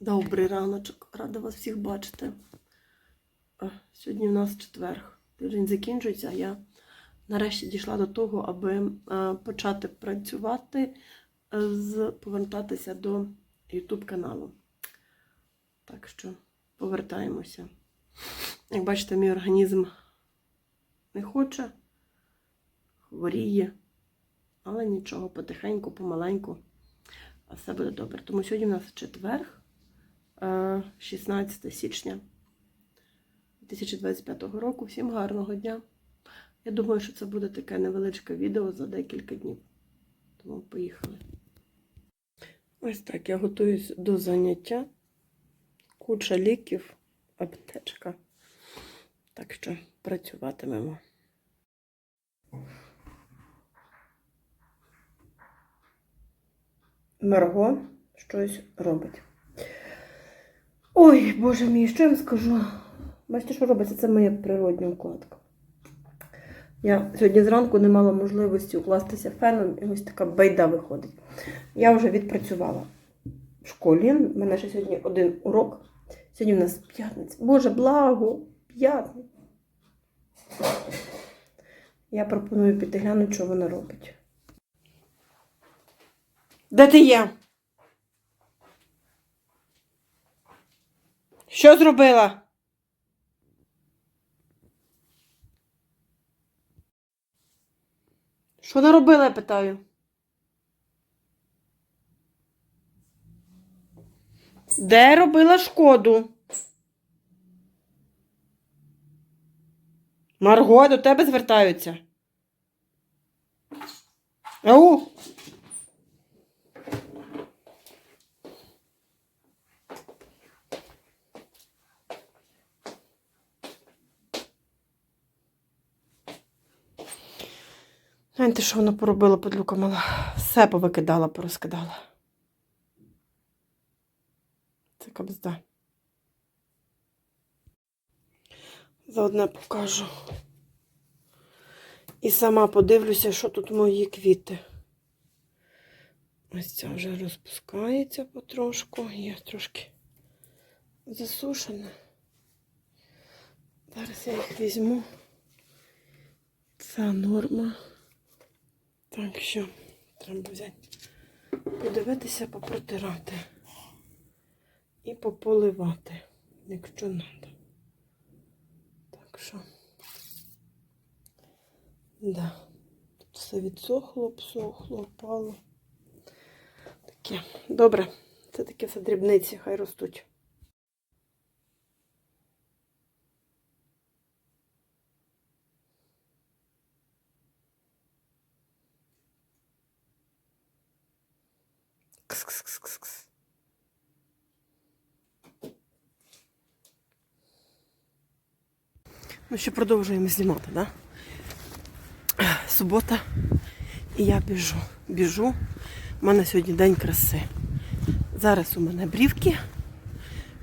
Добрий раночок, рада вас всіх бачити. Сьогодні в нас четверг. Тиждень закінчується, я нарешті дійшла до того, аби е, почати працювати, е, з, повертатися до YouTube каналу. Так що повертаємося. Як бачите, мій організм не хоче, хворіє, але нічого, потихеньку, помаленьку, а все буде добре. Тому сьогодні в нас четверг. Е, 16 січня 2025 року. Всім гарного дня. Я думаю, що це буде таке невеличке відео за декілька днів. Тому поїхали. Ось так, я готуюсь до заняття. Куча ліків, аптечка. Так що працюватимемо. Марго щось робить. Ой, боже мій, що я вам скажу? Бачите, що робиться? Це моя природня укладка. Я сьогодні зранку не мала можливості укластися феном, і ось така байда виходить. Я вже відпрацювала в школі. У мене ще сьогодні один урок. Сьогодні в нас п'ятниця. Боже, благо! П'ятниця. Я пропоную піти глянути, що вона робить. Де ти є? Що зробила? Що наробила, я питаю? Де робила шкоду? Марго, до тебе звертаються. Ау! Гляньте, що вона поробила, подлюка мала. Все повикидала, порозкидала. Це кабзда. Заодне покажу. І сама подивлюся, що тут мої квіти. Ось ця вже розпускається потрошку. Є трошки засушена. Зараз я їх візьму. Це норма. Так що треба взяти, подивитися, попротирати і пополивати, якщо треба. Так що, да. Тут все відсохло, обсохло, опало. Таке. Добре, це таке все дрібниці, хай ростуть. Ну, ще продовжуємо знімати, да? Субота. І я біжу. Біжу. У мене сьогодні день краси. Зараз у мене брівки,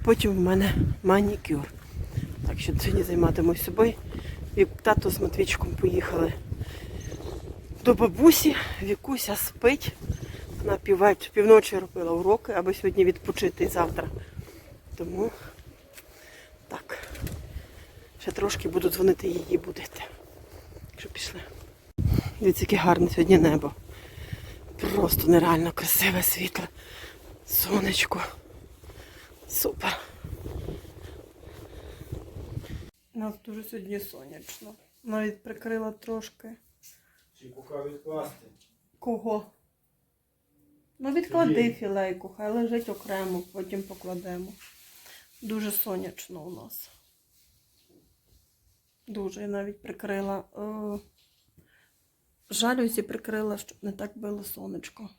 потім у мене манікюр. Так що сьогодні займатимусь собою. Вік- Тато з Матвічком поїхали до бабусі. Вікуся спить. Вона піввеч- півночі робила уроки, аби сьогодні відпочити завтра. Тому так. Ще трошки буду дзвонити її будити. Якщо пішли. Дивіться, яке гарне сьогодні небо. Просто нереально красиве світло. Сонечко. Супер. У нас дуже сьогодні сонячно. Навіть прикрила трошки. Чи поки відкласти? Кого? Ну, відклади Філей. філейку, хай лежить окремо, потім покладемо. Дуже сонячно у нас. Дуже я навіть прикрила. Е, жалюзі прикрила, щоб не так било сонечко.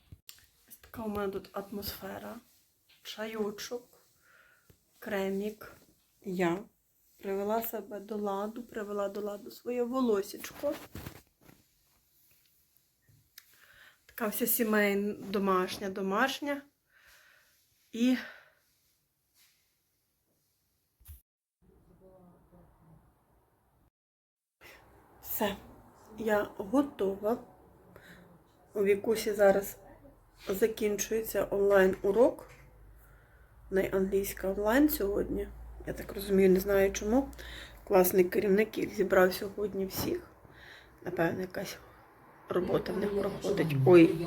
Ось така у мене тут атмосфера. Чайочок, кремік. Я привела себе до ладу, привела до ладу своє волосічко. Така вся сімейна, домашня, домашня. І все. Я готова. У Вікусі зараз закінчується онлайн-урок. в неї англійська онлайн сьогодні. Я так розумію, не знаю чому. Класний керівник їх зібрав сьогодні всіх. Напевно, якась робота в них проходить. Ой.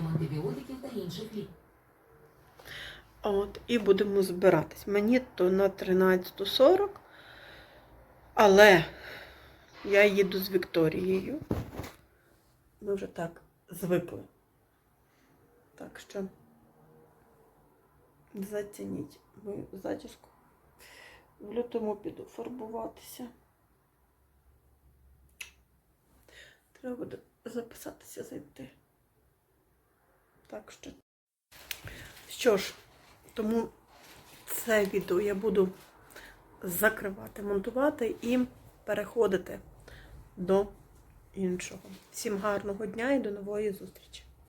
От, і будемо збиратись. Мені то на 13.40, але я їду з Вікторією. Ми вже так звикли. Так що зацініть мою зачіску. В лютому піду фарбуватися. Треба буде записатися зайти. Так що. Що ж, тому це відео я буду закривати, монтувати і переходити до іншого. Всім гарного дня і до нової зустрічі!